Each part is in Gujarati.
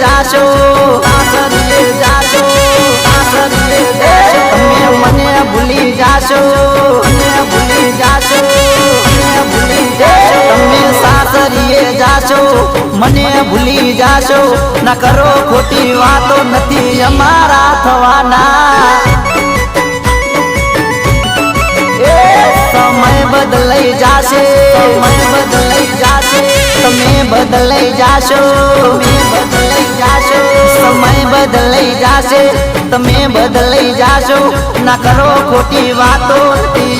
જાશો, સાસરીએ જાશો સાસરીએ જાશો. તમે મને ભૂલી જાશો મને ભૂલી જાશો મને ભૂલી જાશો. તમે સાસરીએ જાશો, મને ભૂલી જાશો. ન કરો ખોટી વાતો નથી અમારા થવાના. સમય બદલાઈ જાશે. સમય બદલાઈ જાશે. તમે બદલાઈ જાશો. તમે બદલાઈ જાશો. સમય બદલાઈ જાશે. તમે બદલાઈ જાશો. ના કરો ખોટી વાતો.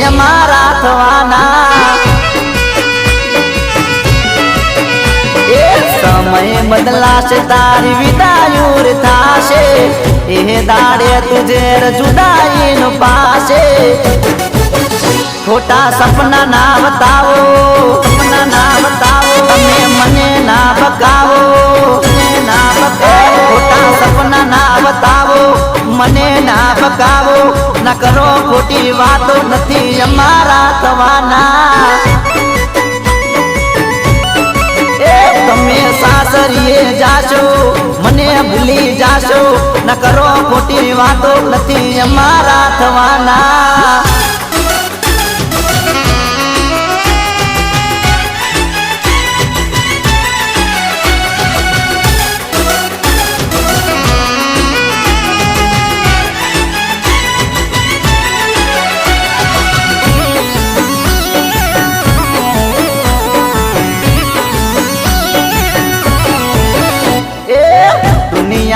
અમારા થવાના. સમય બદલાશે, તારી વિદાયુર થાશે. એ દાડે તુજેર જુદાઈ નો પાશે. ખોટા સપના ના બતાવો, સપના ના બતાવો, તમે મને ના બકાવો ના બકાવો ખોટા સપના ના બતાવો, મને ના બકાવો ના કરો ખોટી વાતો નથી અમારા થવાના. તમે સાસરીએ જાશો, મને ભૂલી જાશો. ન કરો ખોટી વાતો નથી અમારા થવાના.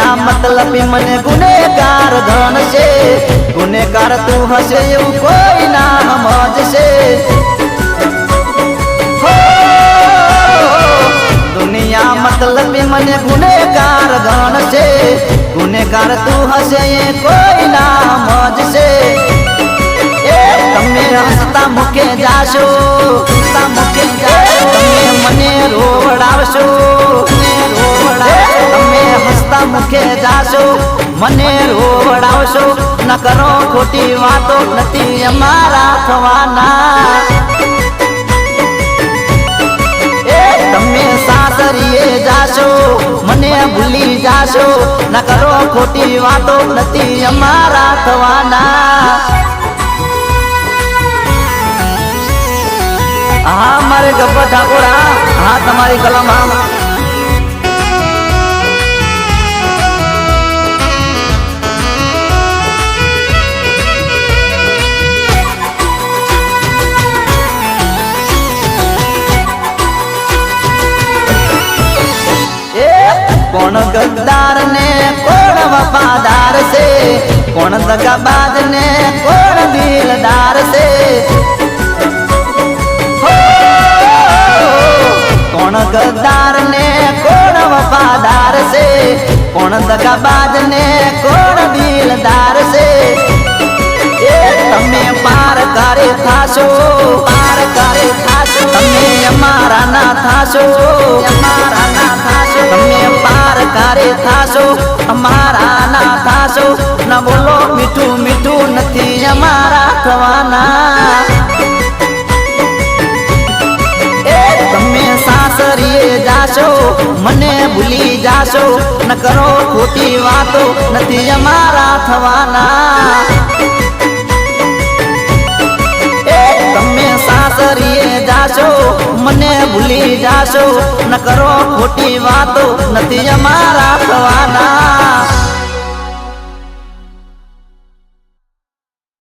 દુનિયા મતલબ મને ગુનેગાર છે. ગુનેગાર તું હશે એવું કોઈ ના સમજશે! દુનિયા મતલબ મને ગુનેગાર છે. ગુનેગાર તું હશે એ કોઈ ના સમજશે તમે હસતા મુકે જાશો. હસતા મુકે જાશો. મને રોવડાવશો. રોવડાવશો. તમે મુકે જાશો, મને રોવડાવશો ન કરો ખોટી વાતો નથી અમારા થવાના. તમે સાસરીએ જાશો, મને ભૂલી જાશો ન કરો ખોટી વાતો નથી અમારા થવાના. હા, મારે ગબ્બર ઠાકોર, હા તમારી કલમ હા. કોણ ગદ્દાર ને કોણ વફાદાર છે કોણ દગાબાજ ને કોણ દિલદાર છે કોણ ગદ્દાર ને કોણ વફાદાર છે કોણ દગાબાજ ને કોણ દિલદાર છે તમે પાર કરે થાશો ના થાશો ના તમે પાર કરે થાશો અમારા ના થાશો. ન બોલો મીઠું મીઠું નથી અમારા થવાના તમે સાસરીએ જાશો, મને ભૂલી જાશો. ન કરો ખોટી વાતો, નથી અમારા થવાના. મને ભૂલી જાશો. ન કરો ખોટી વાતો નથી અમારા થવાના.